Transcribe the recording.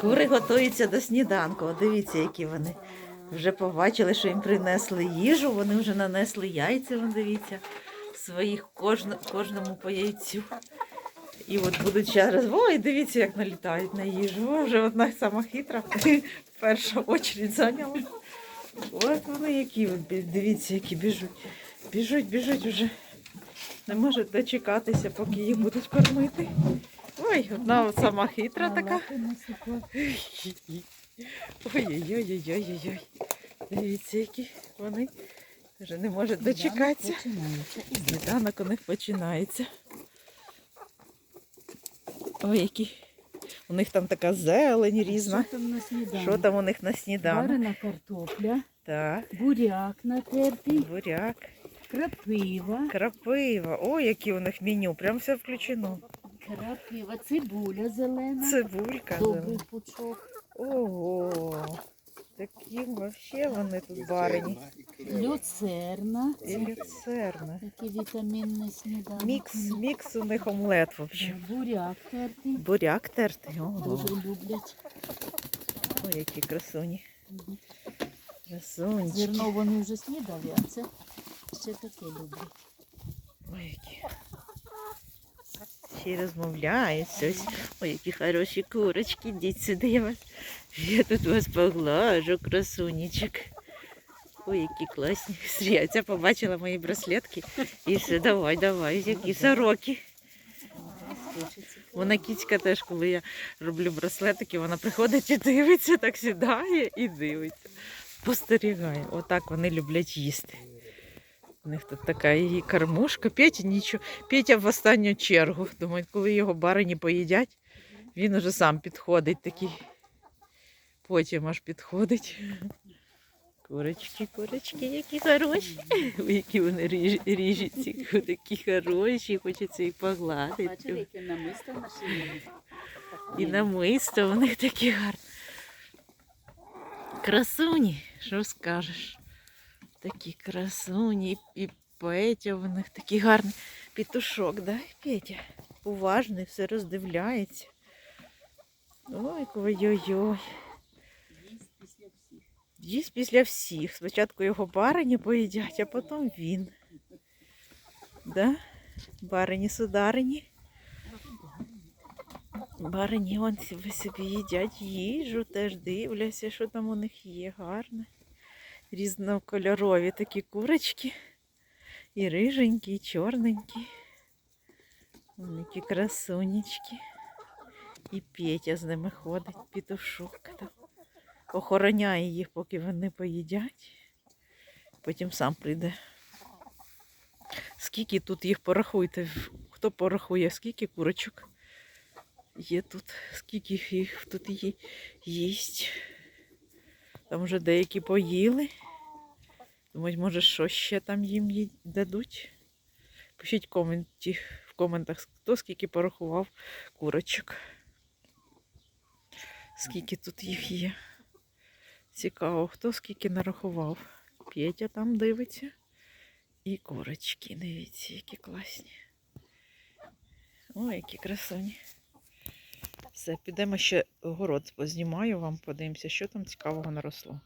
кури. Готуються до сніданку. Дивіться, які вони. Вже побачили, що їм принесли їжу, вони вже нанесли яйця, вон дивіться, своїх кожно, кожному по яйцю. І от будуть зараз. Ой, дивіться, як налітають на їжу. О, вже одна сама хитра. Перша очередь зайняла. От вони які, дивіться, які біжуть. Біжуть, біжуть вже. Не можуть дочекатися, поки їх будуть кормити. Ой, одна сама хитра така. Ой-ой-ой-ой-ой-ой. Дивіться, які вони вже не можуть дочекатися. Сніданок у них починається. Ой, які. У них там така зелень різна. Що там на сніданок? Що там у них на сніданок? Варена картопля, Так, буряк натертий, буряк, крапива, крапива. Ой, які у них меню. Прям все включено. Крапива, цибуля зелена, Цибулька. добрий пучок, Ого. Такі взагалі вони тут барені. люцерна, І люцерна. такий вітамінний сніданок. Мікс, мікс у них омлет взагалі. Буряк тертий, Буряк тертий. Ого. дуже люблять. Ой, які красуні. Красунчики. Зерно вони вже снідали, а це ще таке люблять. Ой, які. Ще й розмовляють щось. Ой, які хороші курочки. Йдіть сюди, я вас. Я тут вас поглажу, красунечок. Ой, які класні. Я ця побачила мої браслетки. І все, давай, давай, які сороки. Вона кіцька теж, коли я роблю браслетики, вона приходить і дивиться, так сідає і дивиться. Спостерігає. Отак вони люблять їсти. У них тут така і кормушка. Петя нічого. Петя в останню чергу. Думаю, коли його барині поїдять, він уже сам підходить такий. Потім аж підходить. Курочки, курочки, які хороші. Ой, Які вони ріж, ріжуться, такі хороші, хочеться їх погладити. Бачили, яке намисто на шиї? І намисто у них такі гарні. Красуні, що скажеш? Такі красуні. І Петя у них такий гарний пітушок, да, Петя? Уважний, все роздивляється. Ой, ой-ой-ой. Їсть після всіх. Їсть після всіх. Спочатку його барині поїдять, а потім він. Да? Барині сударині. Барині вон собі їдять їжу, теж дивляться, що там у них є гарне. Різнокольорові такі курочки. І риженькі, і чорненькі. Вон які красунечки. І Петя з ними ходить, пітушок там. Охороняє їх, поки вони поїдять. Потім сам прийде. Скільки тут їх порахуйте? Хто порахує, скільки курочок? Є тут, скільки їх тут є, їсть. Там вже деякі поїли. Думають, може, що ще там їм дадуть. Пишіть коменті, в коментах, хто скільки порахував курочок. Скільки тут їх є. Цікаво, хто скільки нарахував. Петя там дивиться. І курочки, дивіться, які класні. Ой, які красуні. Все, підемо ще город познімаю вам, подивимося, що там цікавого наросло.